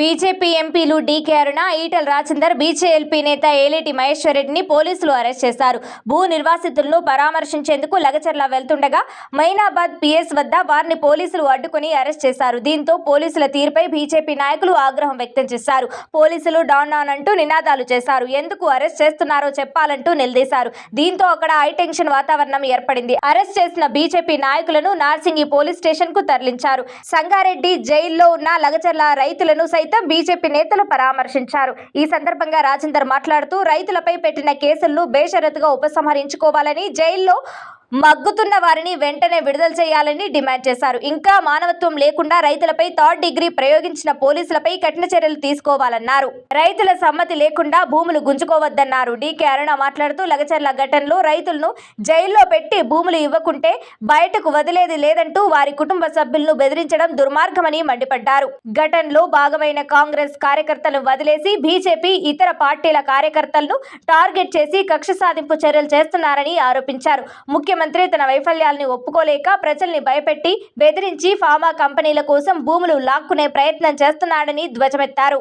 BJP ఎంపీలు DK Aruna Etela Rajender BJLP నేత ఏలేటి మహేశ్వర్ రెడ్డిని పోలీసులు అరెస్ట్ చేశారు. భూ నిర్వాసితులను పరామర్శించేందుకు లగచర్ల వెళ్తుండగా మైనాబాద్ పిఎస్ వద్ద వారిని పోలీసులు అడ్డుకుని అరెస్ట్ చేశారు. దీంతో పోలీసుల తీరుపై బీజేపీ నాయకులు ఆగ్రహం వ్యక్తం చేశారు. పోలీసులు డాన్ అంటూ నినాదాలు చేశారు. ఎందుకు అరెస్ట్ చేస్తున్నారో చెప్పాలంటూ నిలదీశారు. దీంతో అక్కడ హైటెన్షన్ వాతావరణం ఏర్పడింది. అరెస్ట్ చేసిన బీజేపీ నాయకులను నార్సింగి పోలీస్ స్టేషన్కు తరలించారు. సంగారెడ్డి జైల్లో ఉన్న లగచర్ల రైతులను సైతం బీజేపీ నేతలు పరామర్శించారు. ఈ సందర్భంగా రాజేందర్ మాట్లాడుతూ రైతులపై పెట్టిన కేసులను బేషరతుగా ఉపసంహరించుకోవాలని జైల్లో మగ్గుతున్న వారిని వెంటనే విడుదల చేయాలని డిమాండ్ చేశారు. ఇంకా మానవత్వం లేకుండా రైతులపై థర్డ్ డిగ్రీ ప్రయోగించిన పోలీసులపై కఠిన చర్యలు తీసుకోవాలన్నారు. రైతుల సమ్మతి లేకుండా భూములు గుంజుకోవద్దన్నారు. డీకే అరుణ మాట్లాడుతూ లగచర్ల ఘటనలో రైతులను జైల్లో పెట్టి భూములు ఇవ్వకుంటే బయటకు వదిలేది లేదంటూ వారి కుటుంబ సభ్యులను బెదిరించడం దుర్మార్గమని మండిపడ్డారు. ఘటనలో భాగమైన కాంగ్రెస్ కార్యకర్తలను వదిలేసి బీజేపీ ఇతర పార్టీల కార్యకర్తలను టార్గెట్ చేసి కక్ష సాధింపు చర్యలు చేస్తున్నారని ఆరోపించారు. ముఖ్యమంత్రి తన వైఫల్యాలని ఒప్పుకోలేక ప్రజల్ని భయపెట్టి బెదిరించి ఫార్మా కంపెనీల కోసం భూములు లాక్కునే ప్రయత్నం చేస్తున్నాడని ధ్వజమెత్తారు.